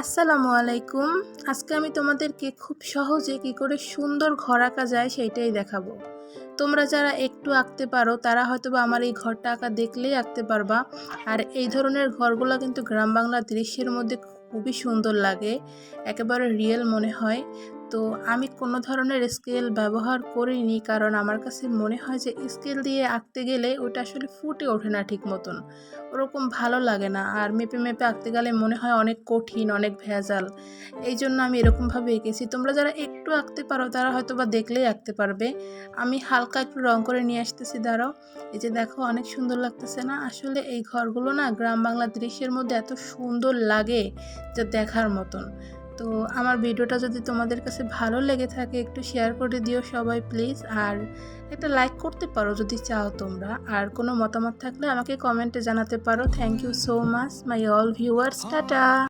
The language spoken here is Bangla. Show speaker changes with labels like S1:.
S1: আসসালামু আলাইকুম। আজকে আমি তোমাদেরকে খুব সহজে কি করে সুন্দর ঘর আঁকা যায় সেইটাই দেখাবো। তোমরা যারা একটু আঁকতে পারো, তারা হয়তো বা আমার এই ঘরটা আঁকা দেখলেই আঁকতে পারবা। আর এই ধরনের ঘরগুলো কিন্তু গ্রাম বাংলার দৃশ্যের মধ্যে খুবই সুন্দর লাগে, একেবারে রিয়েল মনে হয়। তো আমি কোনো ধরনের স্কেল ব্যবহার করিনি কারণ আমার কাছে মনে হয় যে স্কেল দিয়ে আঁকতে গেলে ওটা আসলে ফুটে ওঠে না ঠিক মতন। ওরকম ভালো লাগে না আর মেপে মেপে আঁকতে গেলে মনে হয় অনেক কঠিন, অনেক ভেজাল। এই জন্য আমি এরকমভাবে এঁকেছি। তোমরা যারা একটু আঁকতে পারো তারা হয়তো বা দেখলেই আঁকতে পারবে। আমি হালকা একটু রং করে নিয়ে আসতেছি, দাঁড়াও। এই যে দেখো, অনেক সুন্দর লাগতেছে না? আসলে এই ঘরগুলো না গ্রাম বাংলা দৃশ্যের মধ্যে এত সুন্দর লাগে যা দেখার মতন। তো আমার ভিডিওটা যদি তোমাদের কাছে ভালো লেগে থাকে একটু শেয়ার করে দিও সবাই প্লিজ আর একটা লাইক করতে পারো যদি চাও তোমরা। আর কোনো মতামত থাকলে আমাকে কমেন্টে জানাতে পারো। Thank you so much my all viewers tata!